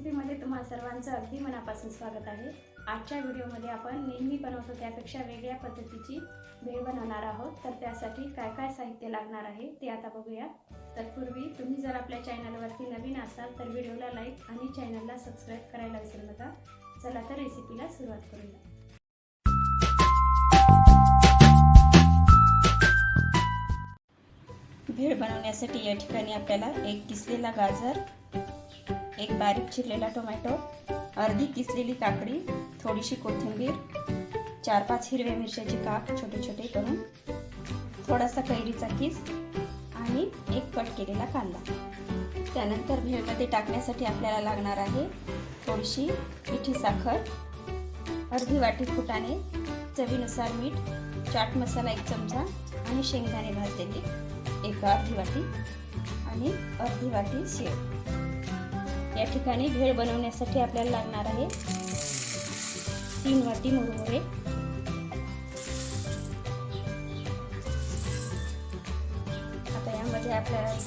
रेसिपीमध्ये तुम्हा सर्वांचं अगदी मनापासून स्वागत आहे. आजच्या व्हिडिओमध्ये आपण नेहमी बनवतो त्यापेक्षा वेगळ्या पद्धतीची भेळ बनवणार आहोत. तर त्यासाठी काय काय साहित्य लागणार आहे ते आता बघूया. तत्पूर्वी तुम्ही जर आपल्या चॅनलवरती नवीन असाल तर व्हिडिओला लाईक आणि चॅनलला सबस्क्राईब करायला विसरू नका. चला तर रेसिपीला सुरुवात करूया. भेळ बनवण्यासाठी या ठिकाणी आपल्याला एक किसलेला गाजर एक बारीक चिरलेला टोमॅटो अर्धी किसलेली काकडी थोडीशी कोथिंबीर चार पाच हिरव्या मिरच्याचे काप छोटे छोटे करून थोडासा कैरीचा किस आणि एक कट केलेला कांदा. त्यानंतर भेळमध्ये टाकण्यासाठी आपल्याला लागणार आहे थोडीशी मिठी साखर अर्धी वाटी फुटाणे चवीनुसार मीठ चाट मसाला एक चमचा आणि शेंगदाणे भाजलेले एक अर्धी वाटी आणि अर्धी वाटी शेव. या ठिकाणी भेळ बनवण्यासाठी आपल्याला लागणार आहे तीन वाटी मुरमुरे. आता यामध्ये आपल्याला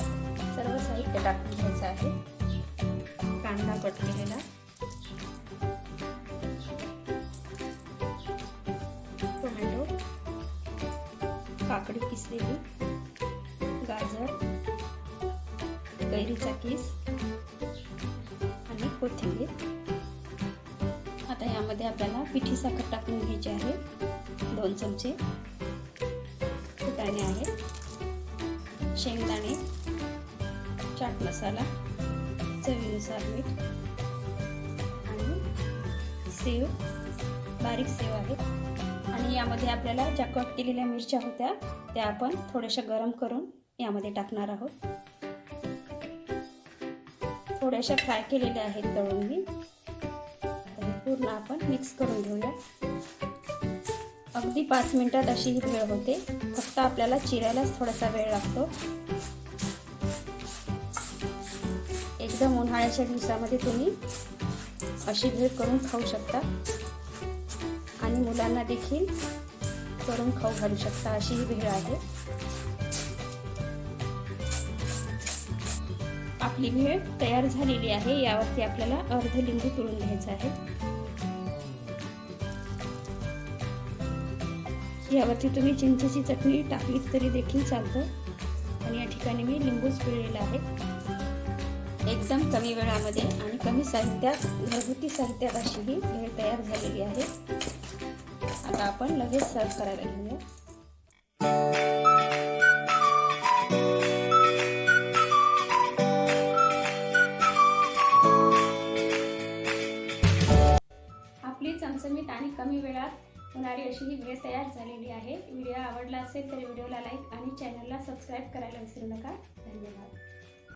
सर्व साहित्य टाकून घ्यायचं आहे. कांदा कट केलेला. टोमॅटो. काकडी किसलेली. गाजर. कैरीचा किस. कोथिंबीर. आता यामध्ये आपल्याला पिठी साखर टाकून घ्यायची आहे. दोन चमचे फुटाणे आहेत. शेंगदाणे चाट मसाला चवीनुसार मीठ आणि सेव बारीक सेव आहे आणि यामध्ये आपल्याला ज्या कट केलेल्या मिरच्या होत्या त्या आपण थोड्याशा गरम करून यामध्ये टाकणार आहोत. थोड्याशा फ्राय केलेल्या आहेत तळून मी. पूर्ण आपण मिक्स करून घेऊया. अगदी पाच मिनिटात अशी ही भेळ होते. फक्त आपल्याला चिरायलाच थोडासा वेळ लागतो. एकदम उन्हाळ्याच्या दिवसामध्ये तुम्ही अशी भेळ करून खाऊ शकता. आणि मुलांना देखील करून खाऊ घालू शकता अशी ही भेळ आहे. आपली भेळ तयार झालेली आहे. यावरती आपल्याला अर्ध लिंबू पिळून घ्यायचं आहे. यावरती तुम्ही चिंचेची चटणी टाकलीत तरी देखील चालतं. आणि या ठिकाणी मी लिंबूच पिळलेला आहे. एकदम कमी वेळामध्ये आणि कमी साहित्यात घरगुती साहित्यात अशी ही भेळ तयार झालेली आहे. आता आपण लगेच सर्व करायला घेऊया. आपली आणि कमी वेळात होणारी अशी ही भेळ तयार झालेली आहे. व्हिडिओ आवडला असेल तर व्हिडिओला लाईक आणि चॅनलला सबस्क्राईब करायला विसरू नका. धन्यवाद.